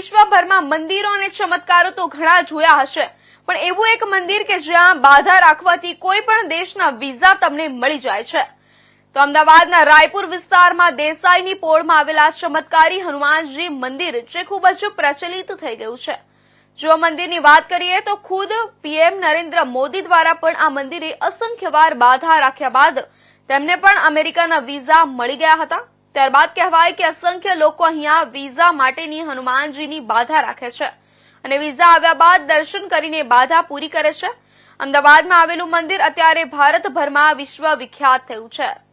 વિશ્વભરમાં મંદિરો અને ચમત્કારો તો ઘણા જોયા હશે. પણ એવું એક મંદિર કે જ્યાં બાધા રાખવાથી કોઈ પણ દેશના વિઝા તમને મળી જાય છે. તો અમદાવાદના રાયપુર વિસ્તારમાં દેસાઈની પોળમાં આવેલા ચમત્કારી હનુમાનજી મંદિર જે ખૂબ જ પ્રચલિત થઈ ગયું છે. જો મંદિરની વાત કરીએ તો ખુદ પીએમ નરેન્દ્ર મોદી દ્વારા પણ આ મંદિરે અસંખ્ય વાર બાધા રાખ્યા બાદ તેમને પણ અમેરિકાના વિઝા મળી ગયા હતા. ત્યારબાદ કહેવાય કે અસંખ્ય લોકો અહીંયા વિઝા માટેની હનુમાનજીની બાધા રાખે છે. અને વિઝા આવ્યા બાદ દર્શન કરીને બાધા પૂરી કરે છે. અમદાવાદમાં આવેલું મંદિર અત્યારે ભારતભરમાં વિશ્વ વિખ્યાત થયું છે.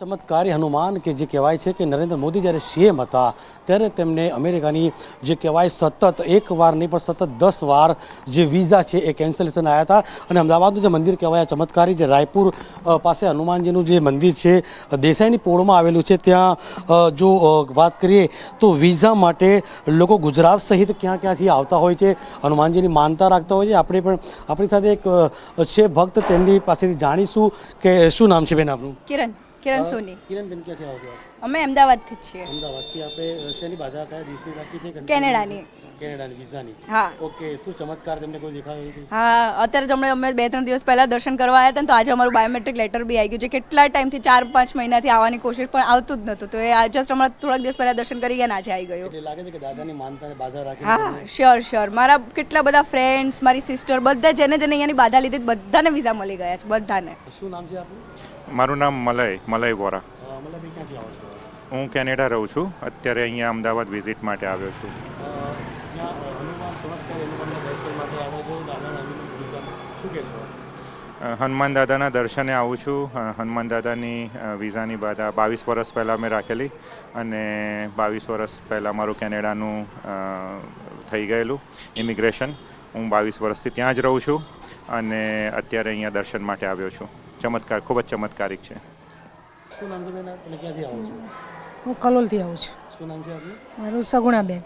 ચમત્કારી હનુમાન કે જે કહેવાય છે કે નરેન્દ્ર મોદી જ્યારે સીએમ હતા, ત્યારે તેમને અમેરિકાની જે કહેવાય સતત એક વાર નહીં, પણ સતત દસ વાર જે વિઝા છે એ કેન્સલેશન આવ્યા હતા. અને અમદાવાદનું જે મંદિર કહેવાય ચમત્કારી જે રાયપુર પાસે હનુમાનજીનું જે મંદિર છે દેસાઈની પોળમાં આવેલું છે, ત્યાં જો વાત કરીએ તો વિઝા માટે લોકો ગુજરાત સહિત ક્યાં ક્યાંથી આવતા હોય છે, હનુમાનજીની માનતા રાખતા હોય છે. આપણે પણ, આપણી સાથે એક છે ભક્ત, તેમની પાસેથી જાણીશું કે શું નામ છે બેન આપનું? કિરણ. કિરણ સોની. કિરણબેન ક્યાંથી આવો છો અમે અમદાવાદથી જ છીએ. અમદાવાદથી આપણે શેની બાધા કયા દેશની રાખી છે કેનેડાની. કેનેડાની વિઝાની. હા. ઓકે શું ચમત્કાર તમને કોઈ દેખાયો હા અત્યારે જમણે અમે બે ત્રણ દિવસ પહેલા દર્શન કરવા આવ્યા હતા ને તો આજે અમારું બાયોમેટ્રિક લેટર બી આવી ગયું છે. કેટલા ટાઈમથી ચાર પાંચ મહિનાથી આવવાની કોશિશ પણ આવતું જ નહોતું. તો એ જસ્ટ હમણાં થોડાક દિવસ પહેલા દર્શન કરી ગયા ને આજે આવી ગયું. લાગે છે કે દાદાની માનતાને બાધા રાખી હા શ્યોર શ્યોર મારા કેટલા બધા ફ્રેન્ડ્સ મારી સિસ્ટર બધા જેને જેને અહીંયાની બાધા લીધી બધાને વિઝા મળી ગયા છે બધાને. શું નામ છે આપનું? મારું નામ મલય મલય વોરા. હું કેનેડા રહું છું. અત્યારે અહીંયા અમદાવાદ વિઝિટ માટે આવ્યો છું. હનુમાન દાદાના દર્શને આવું છું. હનુમાન દાદાની વિઝાની વિઝાની બાધા બાવીસ વર્ષ પહેલાં મેં રાખેલી અને બાવીસ વર્ષ પહેલાં મારું કેનેડાનું થઈ ગયેલું ઇમિગ્રેશન હું બાવીસ વર્ષથી ત્યાં જ રહું છું અને અત્યારે અહીંયા દર્શન માટે આવ્યો છું. ચમત્કાર ખૂબ જ ચમત્કારિક છે. શું નામ છે બેન? અને ક્યાંથી આવો છો? હું કલોલથી આવું છું. શું નામ છે આપનું? મારું સગુણાબેન.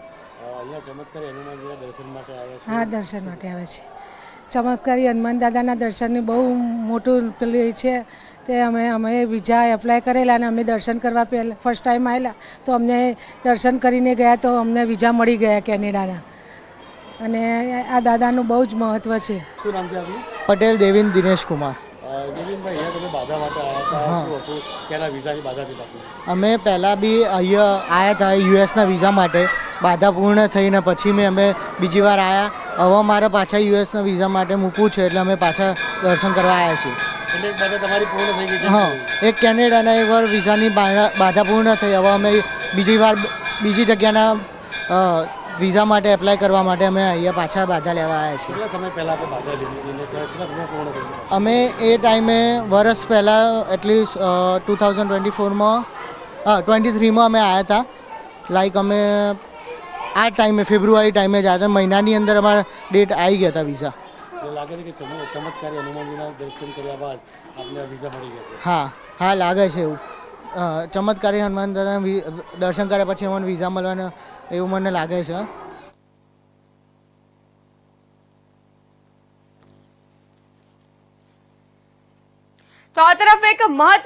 અહીંયા ચમત્કારી હનુમાનજીના દર્શન માટે આવ્યા છે? હા દર્શન માટે આવે છે. ચમત્કારી હનુમાન દાદાના દર્શનની બહુ મોટું પેલું છે તે અમે અમે વિઝા એપ્લાય કરેલા અને અમે દર્શન કરવા પહેલાં ફર્સ્ટ ટાઈમ આવેલા. તો અમને દર્શન કરીને ગયા તો અમને વિઝા મળી ગયા કેનેડાના. અને આ દાદાનું બહુ જ મહત્ત્વ છે. શું નામ છે આપનું? પટેલ દેવિન દિનેશ કુમાર અમે પહેલાં બી અહીંયા આવ્યા હતા યુએસના વિઝા માટે. બાધા પૂર્ણ થઈને પછી મેં અમે બીજી વાર આવ્યા હવે મારે પાછા યુએસના વિઝા માટે મૂકવું છે એટલે અમે પાછા દર્શન કરવા આવ્યા છીએ. હા એક કેનેડાના એક વાર વિઝાની બાધા પૂર્ણ થઈ. હવે અમે બીજી વાર બીજી જગ્યાના વિઝા માટે એપ્લાય કરવા માટે અમે અહીંયા પાછા બાધા લેવા આવ્યા છીએ. કેટલા સમય પહેલા આપણે બાધા લીધી કેટલા સમય પૂર્ણ અમે એ ટાઈમે વર્ષ પહેલાં at least two thousand twenty ફોરમાં હા ટ્વેન્ટી થ્રીમાં અમે આવ્યા હતા. લાઈક અમે આ ટાઈમે ફેબ્રુઆરી ટાઈમે જ આવ્યા હતા. મહિનાની અંદર અમારા ડેટ આવી ગયા હતા વિઝા લાગે છે કે ચમત્કારી હનુમાનજીના દર્શન કર્યા બાદ આપને વિઝા મળી ગયા હા હા લાગે છે એવું. ચમત્કારી હનુમાન દાદાના દર્શન કર્યા પછી અમને વિઝા મળવાના એવું મને લાગે છે. તો આ તરફ એક મહત્વ